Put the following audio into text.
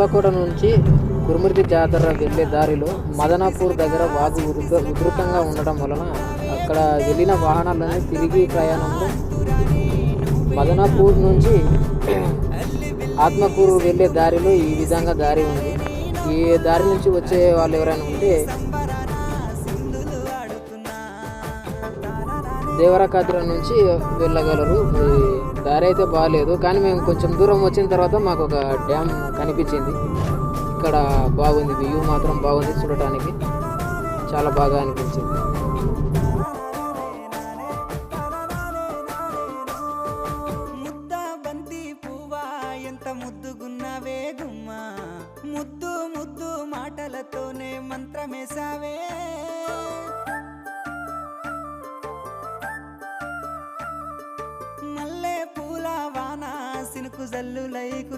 కొత్తకోట నుంచి కురుమూర్తి జాతర వెళ్ళే దారిలో మదనాపూర్ దగ్గర వాగు ఉధృత ఉధృతంగా ఉండడం వలన అక్కడ వెళ్ళిన వాహనాలన్నీ తిరిగి ప్రయాణంలో మదనాపూర్ నుంచి ఆత్మకూరు వెళ్ళే దారిలో ఈ విధంగా దారి ఉంది. ఈ దారి నుంచి వచ్చే వాళ్ళు ఎవరైనా ఉంటే దేవరకాద్ర నుంచి వెళ్ళగలరు. దారి అయితే బాగాలేదు కానీ మేము కొంచెం దూరం వచ్చిన తర్వాత మాకు ఒక డ్యామ్ కనిపించింది. ఇక్కడ బాగుంది. వ్యూ మాత్రం బాగుంది చూడటానికి. చాలా బాగా అనిపించింది. బంతి ఎంత ముద్దుగున్నావే ముద్దు ముద్దు మాటలతోనే మంత్రమేసావే ku zallu lai ku